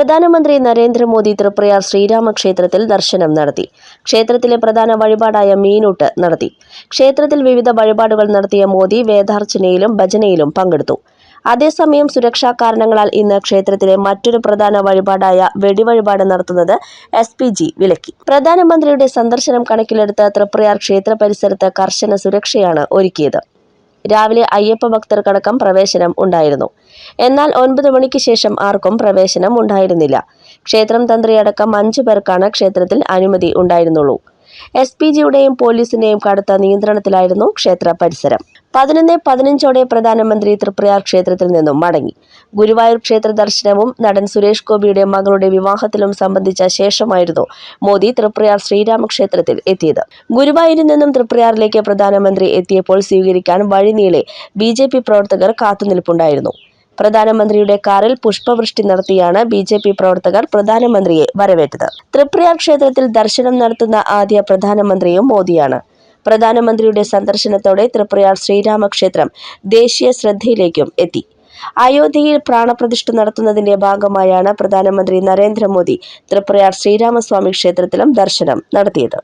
പ്രധാനമന്ത്രി നരേന്ദ്രമോദി തൃപ്രയാർ ശ്രീരാമക്ഷേത്രത്തിൽ ദർശനം നടത്തി. ക്ഷേത്രത്തിലെ പ്രധാന വഴിപാടായ മീനൂട്ട് നടത്തി. ക്ഷേത്രത്തിൽ വിവിധ വഴിപാടുകൾ നടത്തിയ മോദി വേദാർച്ചനയിലും ഭജനയിലും പങ്കെടുത്തു. അതേസമയം സുരക്ഷാ കാരണങ്ങളാൽ ഇന്ന് ക്ഷേത്രത്തിലെ മറ്റൊരു പ്രധാന വഴിപാടായ വെടിവഴിപാട് നടത്തുന്നത് എസ് പി ജി വിലക്കി. പ്രധാനമന്ത്രിയുടെ സന്ദർശനം കണക്കിലെടുത്ത് തൃപ്രയാർ ക്ഷേത്ര പരിസരത്ത് കർശന സുരക്ഷയാണ് ഒരുക്കിയത്. രാവിലെ അയ്യപ്പ ഭക്തർക്കടക്കം പ്രവേശനം ഉണ്ടായിരുന്നു. എന്നാൽ ഒൻപത് മണിക്ക് ശേഷം ആർക്കും പ്രവേശനം ഉണ്ടായിരുന്നില്ല. ക്ഷേത്രം തന്ത്രിയടക്കം അഞ്ചു പേർക്കാണ് ക്ഷേത്രത്തിൽ അനുമതി ഉണ്ടായിരുന്നുള്ളൂ. എസ് പി ജിയുടെയും പോലീസിന്റെയും കടുത്ത നിയന്ത്രണത്തിലായിരുന്നു ക്ഷേത്ര പരിസരം പതിനൊന്ന് പതിനഞ്ചോടെ പ്രധാനമന്ത്രി തൃപ്രയാർ ക്ഷേത്രത്തിൽ നിന്നും മടങ്ങി. ഗുരുവായൂർ ക്ഷേത്ര ദർശനവും നടൻ സുരേഷ് ഗോപിയുടെ മകളുടെ വിവാഹത്തിലും സംബന്ധിച്ച ശേഷമായിരുന്നു മോദി തൃപ്രയാർ ശ്രീരാമക്ഷേത്രത്തിൽ എത്തിയത്. ഗുരുവായൂരിൽ നിന്നും തൃപ്രയാറിലേക്ക് പ്രധാനമന്ത്രി എത്തിയപ്പോൾ സ്വീകരിക്കാൻ വഴിനീളെ ബി ജെ പി പ്രവർത്തകർ കാത്തുനിൽപ്പുണ്ടായിരുന്നു. പ്രധാനമന്ത്രിയുടെ കാറിൽ പുഷ്പവൃഷ്ടി നടത്തിയാണ് ബി ജെ പി പ്രവർത്തകർ പ്രധാനമന്ത്രിയെ വരവേറ്റത്. തൃപ്രയാർ ക്ഷേത്രത്തിൽ ദർശനം നടത്തുന്ന ആദ്യ പ്രധാനമന്ത്രിയും മോദിയാണ്. പ്രധാനമന്ത്രിയുടെ സന്ദർശനത്തോടെ തൃപ്രയാർ ശ്രീരാമക്ഷേത്രം ദേശീയ ശ്രദ്ധയിലേക്കും എത്തി. അയോധ്യയിൽ പ്രാണപ്രതിഷ്ഠ നടത്തുന്നതിന്റെ ഭാഗമായാണ് പ്രധാനമന്ത്രി നരേന്ദ്രമോദി തൃപ്രയാർ ശ്രീരാമസ്വാമി ക്ഷേത്രത്തിലും ദർശനം നടത്തിയത്.